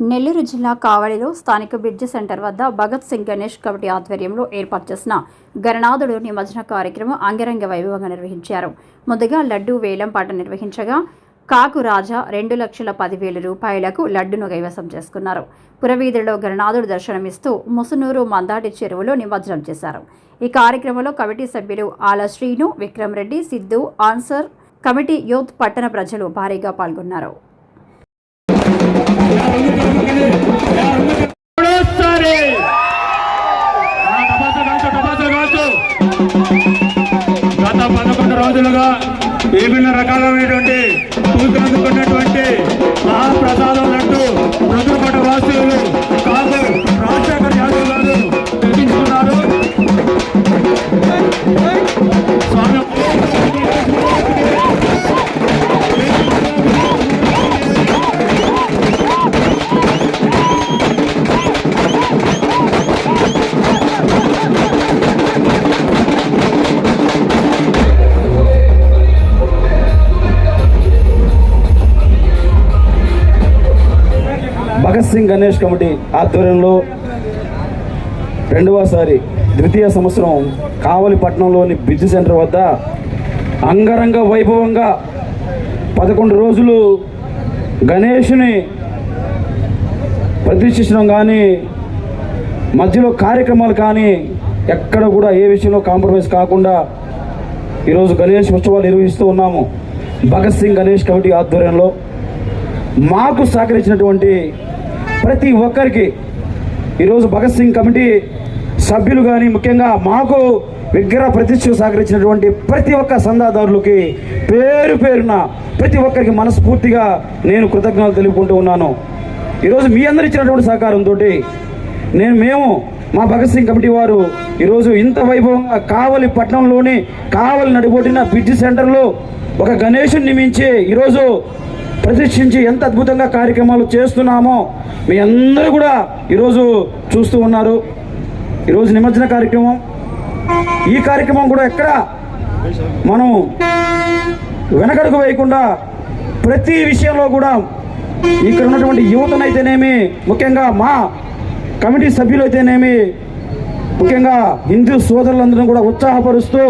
నెల్లూరు జిల్లా కావలిలో స్థానిక బ్రిడ్జ్ సెంటర్ వద్ద భగత్ సింగ్ గణేష్ కమిటీ ఆధ్వర్యంలో ఏర్పాటు చేసిన గణనాథుడు నిమజ్జన కార్యక్రమం అంగరంగ వైభవంగా నిర్వహించారు. ముందుగా లడ్డు వేలం పాట నిర్వహించగా కాకు రాజా రెండు లక్షల పదివేల రూపాయలకు లడ్డును కైవసం చేసుకున్నారు. పురవీధుల్లో గణనాథుడు దర్శనమిస్తూ ముసునూరు మందాటి చెరువులో నిమజ్జనం చేశారు. ఈ కార్యక్రమంలో కమిటీ సభ్యులు Ala Srinu Vikram Reddy Siddhu answer committee youth పట్టణ ప్రజలు భారీగా పాల్గొన్నారు. గత పదకొండు రోజులుగా విభిన్న రకాలైనటువంటి పూజలు అందుకున్నటువంటి మహాప్రసాదం అంటూ సింగ్ గణేష్ కమిటీ ఆధ్వర్యంలో రెండవసారి ద్వితీయ సంవత్సరం కావలిపట్నంలోని బ్రిడ్జ్ సెంటర్ వద్ద అంగరంగ వైభవంగా పదకొండు రోజులు గణేషుని ప్రతిష్ఠించడం కానీ మధ్యలో కార్యక్రమాలు కానీ ఎక్కడ కూడా ఏ విషయంలో కాంప్రమైజ్ కాకుండా ఈరోజు గణేష్ ఉత్సవాలు నిర్వహిస్తూ ఉన్నాము. భగత్ సింగ్ గణేష్ కమిటీ ఆధ్వర్యంలో మాకు సహకరించినటువంటి ప్రతి ఒక్కరికి ఈరోజు భగత్ సింగ్ కమిటీ సభ్యులు కానీ ముఖ్యంగా మాకు విగ్రహ ప్రతిష్ఠ సహకరించినటువంటి ప్రతి ఒక్క సందాదారులకి పేరు పేరున ప్రతి ఒక్కరికి మనస్ఫూర్తిగా నేను కృతజ్ఞతలు తెలుపుకుంటూ ఉన్నాను. ఈరోజు మీ అందరు ఇచ్చినటువంటి సహకారంతో నేను మేము మా భగత్ సింగ్ కమిటీ వారు ఈరోజు ఇంత వైభవంగా కావలి పట్టణంలోని కావలి నడిబొట్టిన బ్రిడ్జ్ సెంటర్లో ఒక గణేషుని నియమించి ఈరోజు ప్రదర్శించి ఎంత అద్భుతంగా కార్యక్రమాలు చేస్తున్నామో మీ అందరూ కూడా ఈరోజు చూస్తూ ఉన్నారు. ఈరోజు నిమజ్జన కార్యక్రమం. ఈ కార్యక్రమం కూడా ఎక్కడ? మనం వెనకడుగు వేయకుండా ప్రతి విషయంలో కూడా ఇక్కడ ఉన్నటువంటి యువతనైతేనేమి ముఖ్యంగా మా కమిటీ సభ్యులు అయితేనేమి ముఖ్యంగా హిందూ సోదరులందరం కూడా ఉత్సాహపరుస్తూ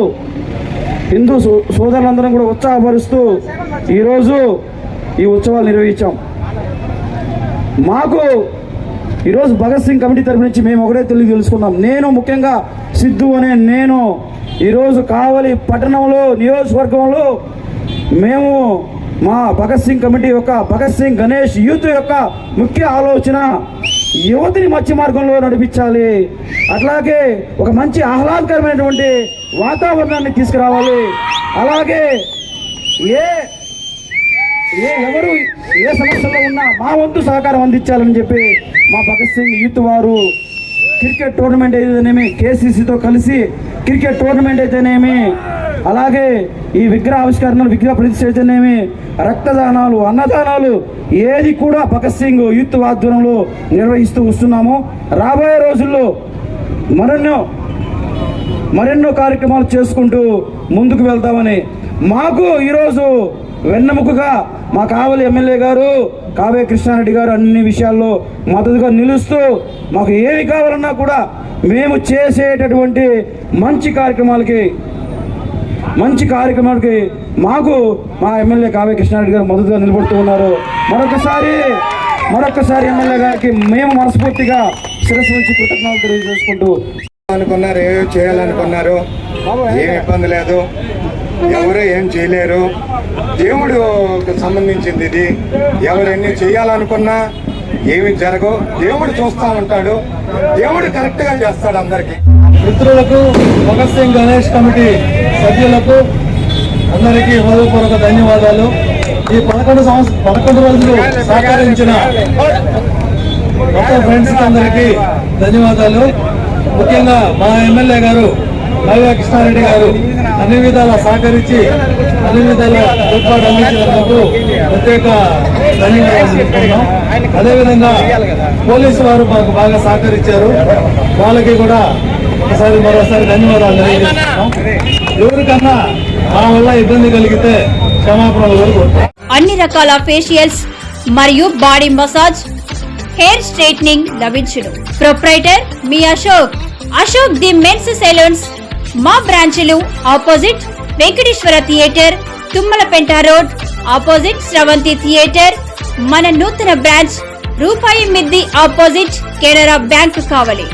హిందూ సో- సోదరులందరం కూడా ఉత్సాహపరుస్తూ ఈరోజు ఈ ఉత్సవాలు నిర్వహించాం. మాకు ఈరోజు భగత్ సింగ్ కమిటీ తరఫు నుంచి మేము ఒకటే తెలియ తెలుసుకున్నాం నేను ముఖ్యంగా సిద్ధు అనే నేను ఈరోజు కావలి పట్టణంలో నియోజకవర్గంలో మేము మా భగత్ సింగ్ కమిటీ యొక్క భగత్ సింగ్ గణేష్ యూత్ యొక్క ముఖ్య ఆలోచన యువతిని మత్స్య మార్గంలో నడిపించాలి. అట్లాగే ఒక మంచి ఆహ్లాదకరమైనటువంటి వాతావరణాన్ని తీసుకురావాలి. అలాగే ఏ ఏ ఎవరు ఏ సమస్యలో ఉన్నా మా వంతు సహకారం అందించాలని చెప్పి మా భగత్ సింగ్ యూత్ వారు క్రికెట్ టోర్నమెంట్ అయితేనేమి కేసీసీతో కలిసి క్రికెట్ టోర్నమెంట్ అయితేనేమి అలాగే ఈ విగ్రహ ఆవిష్కరణలు విగ్రహ ప్రతిష్ఠ అయితేనేమి రక్తదానాలు అన్నదానాలు ఏది కూడా భగత్ సింగ్ యూత్ ఆధ్వర్యంలో నిర్వహిస్తూ వస్తున్నాము. రాబోయే రోజుల్లో మరెన్నో మరెన్నో కార్యక్రమాలు చేసుకుంటూ ముందుకు వెళ్తామని మాకు ఈరోజు వెన్నెముకగా మా కావలి ఎమ్మెల్యే గారు కావే కృష్ణారెడ్డి గారు అన్ని విషయాల్లో మద్దతుగా నిలుస్తూ మాకు ఏమి కావాలన్నా కూడా మేము చేసేటటువంటి మంచి కార్యక్రమాలకి మంచి కార్యక్రమాలకి మాకు మా ఎమ్మెల్యే కావ్య కృష్ణారెడ్డి గారు మద్దతుగా నిలబడుతూ ఉన్నారు. మరొకసారి మరొకసారి ఎమ్మెల్యే గారికి మేము మనస్ఫూర్తిగా శిరస్సు నుంచి కృతజ్ఞతలు తెలియజేసుకుంటూ అనుకున్నారు ఏమేమి చేయాలనుకున్నారు? ఏం ఇబ్బంది లేదు. ఎవరు ఏం చేయలేరు. దేవుడు సంబంధించింది ఇది. ఎవరన్నీ చేయాలనుకున్నా ఏమి జరగవు. దేవుడు చూస్తా ఉంటాడు. దేవుడు కరెక్ట్గా చేస్తాడు అందరికి. మిత్రులకు భగత్ సింగ్ గణేష్ కమిటీ సభ్యులకు అందరికీ హృదయపూర్వక ధన్యవాదాలు. ఈ పదకొండు సంవత్సరం పదకొండు రోజులు సహకరించిన మొత్తం ఫ్రెండ్స్ అందరికీ ధన్యవాదాలు. ముఖ్యంగా మా ఎమ్మెల్యే గారు నవ్య కృష్ణారెడ్డి గారు అన్ని విధాలా సహకరించి అన్ని విధాలా ఏర్పాటు అందించినందుకు ప్రత్యేక ధన్యవాదాలు అదేవిధంగా పోలీసు వారు మాకు బాగా సహకరించారు. వాళ్ళకి కూడా ఒకసారి మరోసారి ధన్యవాదాలు తెలియజేస్తున్నాం. ఎవరికన్నా మా వల్ల ఇబ్బంది కలిగితే క్షమాపణ కోరుకుంటాం అన్ని రకాల ఫేషియల్స్ మరియు బాడీ మసాజ్ హెయిర్ స్ట్రైట్నింగ్ లభించును. Proprietor me Ashok. Ashok the men's salons మా బ్రాంచ్లు opposite Venkateswara theatre Tummalapenta road opposite Sravanthi theatre మన నూతన బ్రాంచ్ రూపాయి మిద్ది ఆపోజిట్ కెనరా బ్యాంక్ కావలి.